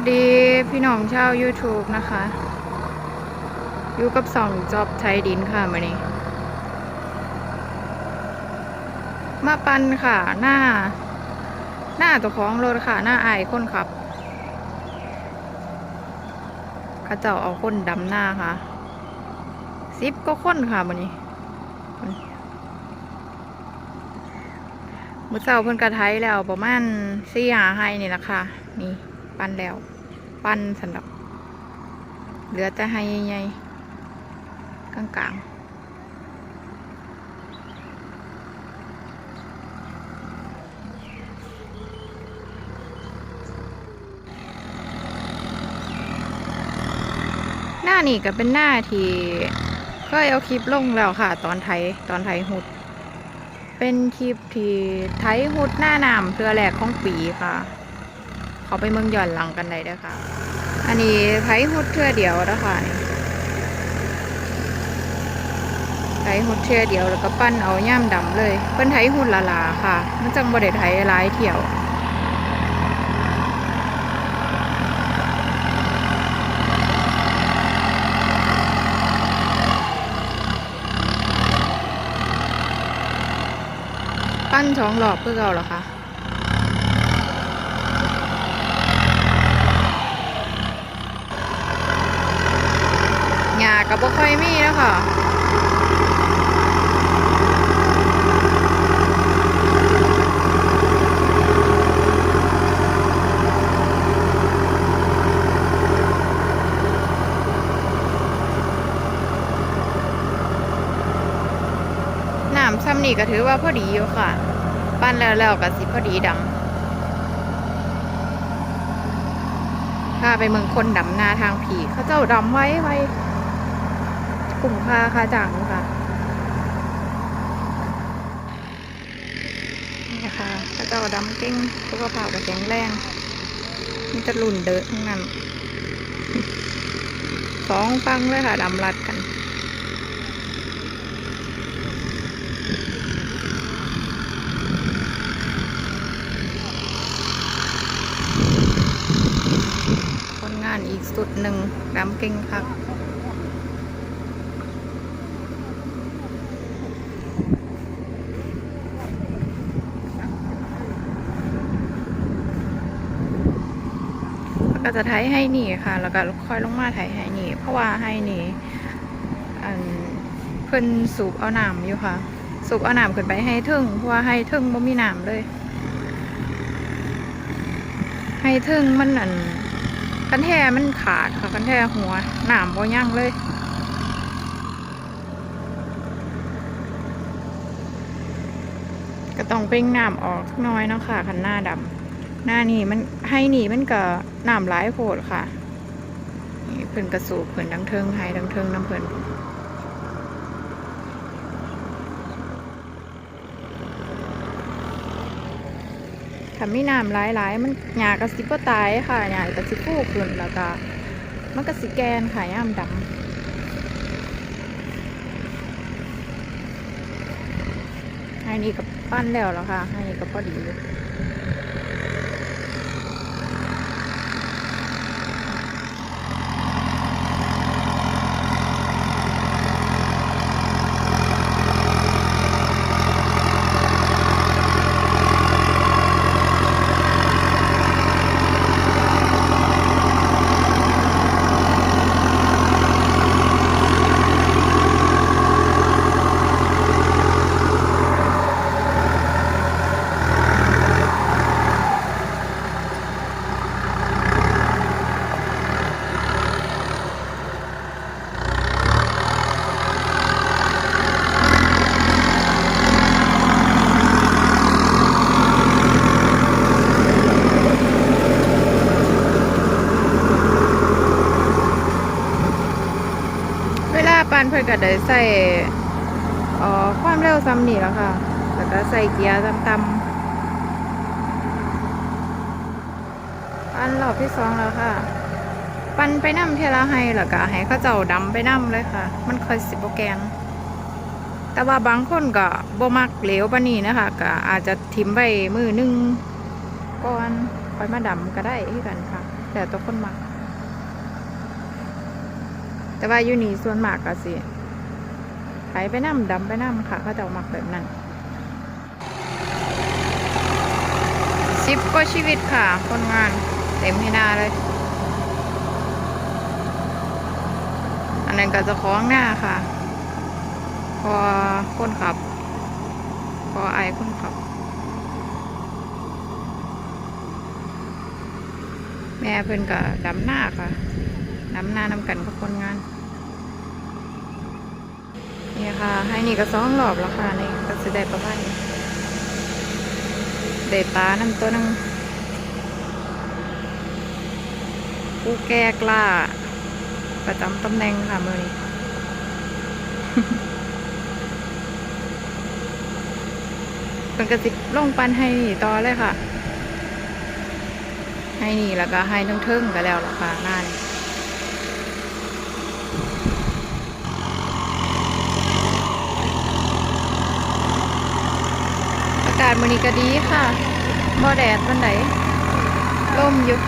วัสดีพี่น้องชาว YouTube นะคะ อยู่กับสองจอบไทยดินค่ะมานี้ มาปันค่ะ หน้า หน้าตัวของรถค่ะ หน้าอายคนขับข้าเจ้าเอาคนดำหน้าค่ะซิปก็คนค่ะมานี้มือเจ้าเพิ่นกระไทยแล้วประมาณสี่หาให้นี่ละค่ะนี่ ปั้นแล้ว ปั้นสำหรับ เหลือแต่ให้ใหญ่ๆกลางๆหน้านี่ก็เป็นหน้าที่เคยเอาคลิปลงแล้วค่ะ ตอนไทยตอนไทยหุด เป็นคลิปที่ไทยหุดหน้าน้ำเพื่อแหลกของปีค่ะ เขาไปเมืองหย่อนหลังกันได้ด้อค่ะ อันนี้ไทยหุดเทื่อเดียวนะคะนี่ไทยหุดเทื่อเดียวแล้วก็ปั้นเอาย่ามดำเลยเป็นไทยหุดละลาค่ะ มันจังบ่ได้ไทยหลายเที่ยวปั้นสองหลอบเพื่อเราเหรอคะ หญ้า กับบ่ค่อยมีแล้วค่ะน้ำซ้ำนี่ก็ถือว่าพอดีอยู่ค่ะ ปั้นแล้วแล้วก็สิพอดีดำพาไปเมืองคนดำนาทางผีเขาเจ้าดำไว้ไว้ กลุ่มคาคาจังค่ะนี่ค่ะเขาเจ้าดำเก่งสุขภาพก็แข็งแรงมีแตะลุ่นเด้อทั้งนั้นสองฟังเลยค่ะดำรัดกันคนงานอีกสุดหนึ่งดำเก่งคัก ก็จะไทยให้หนีค่ะ แล้วก็ค่อยลงมาไทยให้หนีเพราะว่าให้หนีอันเพิ่นสูบเอาน้ำอยู่ค่ะ สูบเอาน้ำขึ้นไปให้ถึงเพราะว่าให้ถึงบ่มีน้ำเลย ให้ถึงมันอันกันแท้มันขาดค่ะกันแท้หัวหนามบ่ยั่งเลยก็ต้องเป่งน้ำออกน้อยเนาะค่ะคันหน้าดำ หน้านี่มันให้หนีมันก็น้ำร้ายโพดค่ะนี่เพิ่นกระสูบเพิ่นดังเทิงให้ดังเทิงน้ำเพิ่นถ้าไมีน้ำหลายๆ มันหญ้ากระสิบ่ตายค่ะหญ้ากระสิฟูขึ้นแล้วก็มันก็สิแกนค่ะย่ามดำให้นี่กับปั้นแล้วแล้วค่ะให้นี่ก็พอดีาปั้นเพื่อก็ได้ใส่เอ่อความเร็วซ้ำนี่แล้วค่ะ แล้วก็ใส่เกียร์ต่ำๆปั้นรอบที่สองแล้วค่ะ ปันไปน้ำเทละให้แล้วก็ให้เข้าเจ้าดำไปน้ำเลยค่ะ มันคอยสิบโปรแกนแต่ว่าบางคนก็บ่มักเหลวปานนี้นะคะก็อาจจะทิมไว้มือนึงก่อนค่อยมาดำก็ได้ที่กันค่ะ แต่ตัวคนมัก แต่ว่าอยู่นี่ส่วนมากก็สิไถไปน้ำดำไปน้ำค่ะ เขาจะเอามักแบบนั้นสิบก็ชีวิตค่ะ คนงานเต็มให้หน้าเลย อันนั้นก็จะคล้องหน้าค่ะ พอคนขับ พอไอคนขับ แม่เพิ่อนก็ดำหน้าค่ะ ดำหน้าน้ำกันกับคนงานนี่ค่ะ ให้นี่ก็สองรอบแล้วค่ะนี่ก็จะได้ประมาณนี้ได้ปลาน้ำตัวนึงผู้แก้กล้า ประจำตำแหน่งค่ะมือนี้เป็นกระติกลงปันให้นี่ต่อเลยค่ะ ให้นี่แล้วก็ให้ทั้งเทิงก็แล้วล่ะค่ะงานาศมื้อนี้ก็ดีค่ะบ่แดดมันไหนลมอยู่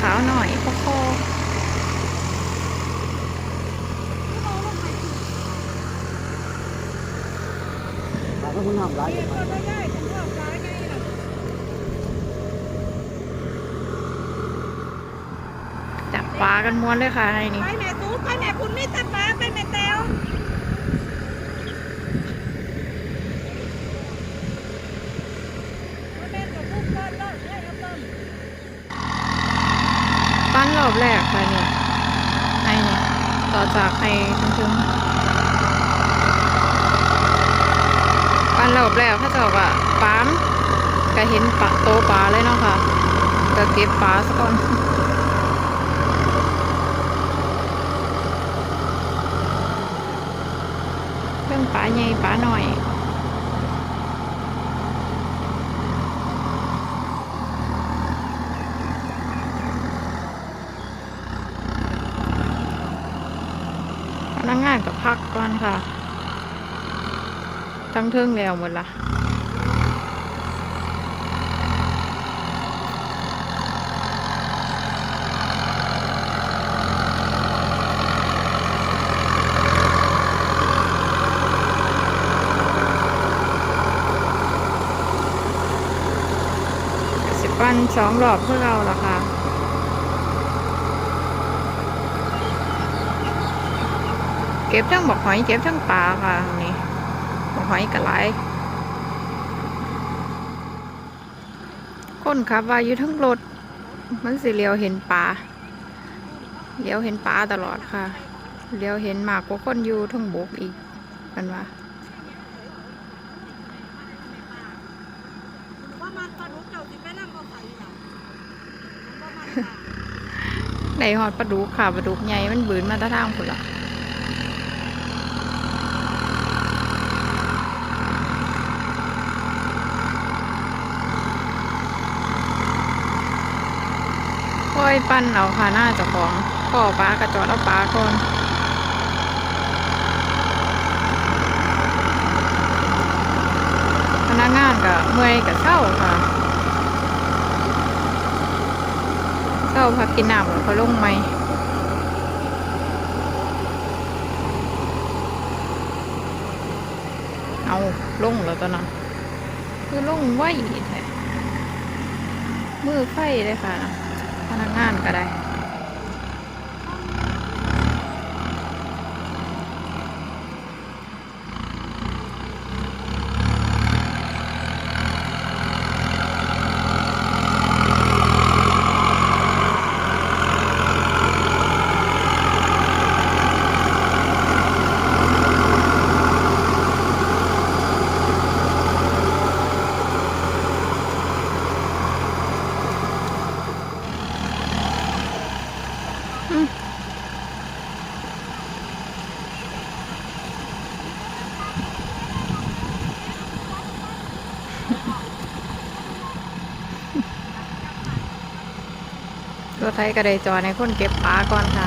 ขาวหน่อยโคโค่ ถ้าคุณทำร้ายเด็กมัน จับปลา กันม้วนเลยค่ะให้นี่ไปแม่ตู้ไปแม่คุณไม่ตัดมาไปแม่แต้วมาแม่กับลูกก้อนเลิกให้เอาต้นปั้นรอบแรกค่ะนี่ให้นี่ต่อจากให้ถึงๆปั้นรอบแรกเขาจะบอกว่าปามก็เห็นปลาโตปลาเลยเนาะค่ะก็เก็บปลาสักก่อนเรื่องปลา ใหญ่ปลาหน่อยพนักงานกับพักก่อนค่ะ ทั้งเทิงแล้วหมดละ สองรอบเพื่อเราละค่ะเก็บทั้งบอกหอยเก็บทั้งปลาค่ะนี่บอกหอยกระไรคนขับว่าอยู่ทั้งรถมันสิเลียวเห็นปลาเลียวเห็นปลาตลอดค่ะเลียวเห็นมากกว่าคนอยู่ทั้งบกอีกกันว่าว่ามันปลาดุกเจ้าสิไปนั่งก็ใส่หลังมันว่ามัน ปลาในหอดปลาดุกค่ะปลาดุกใหญ่มันบืนมาตะทางผุนละค่อยปั้นเอาค่ะหน้าเจ้าของพ่อปลากระจอดเอาปลาก่อนพนักงานก็เมื่อยก็เศร้าค่ะ เศร้าพักกินน้ำเขาลงไหมเอาลงแล้วตอนนั้นคือลงไหวแท้มือไฟเลยค่ะ พนักงานก็ได้ รถไทยก็ได้จอดในคนเก็บปลาก่อนค่ะ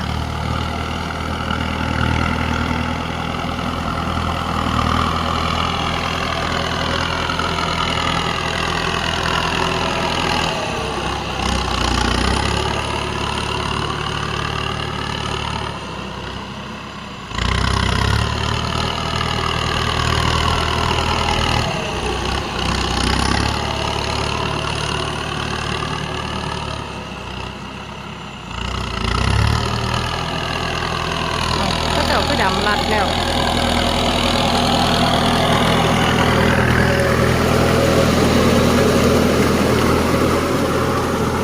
ลัดแล้ว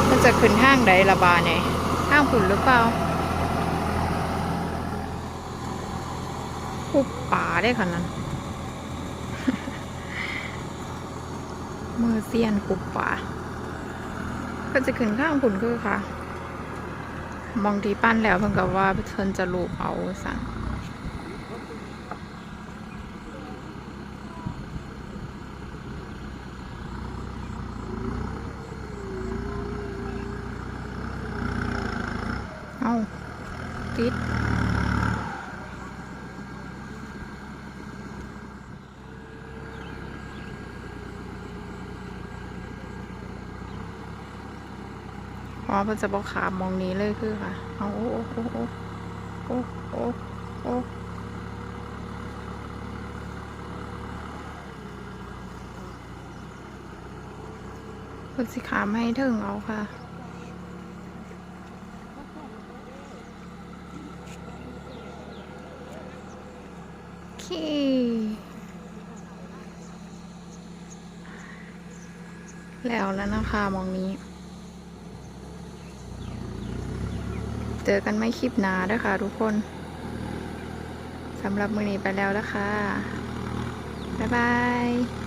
มันจะขึ้นห้างใดละบาเนี่ยห้างฝุ่นหรือเปล่าหุบป่าได้ขนาดนั้นมือเซียนหุบป่า ก็จะขึ้นข้างฝุ่นคือค่ะ มองที่ปั้นแล้วเพิ่งกับว่าเพิ่นจะลูบเอาสั่งเอา ติดอ๋อเพิ่นจะบอกขามมองนี้เลยคือค่ะ เอาโอ้โอ้โอ้โอ้โอ้โอ้โอ้เพิ่นสิขามให้ถึงเอาค่ะ แล้วแล้วนะคะมองนี้ เจอกันไม่คลิปหนาด้วยค่ะทุกคนสำหรับมือนี้ไปแล้วนะคะ บ๊ายบาย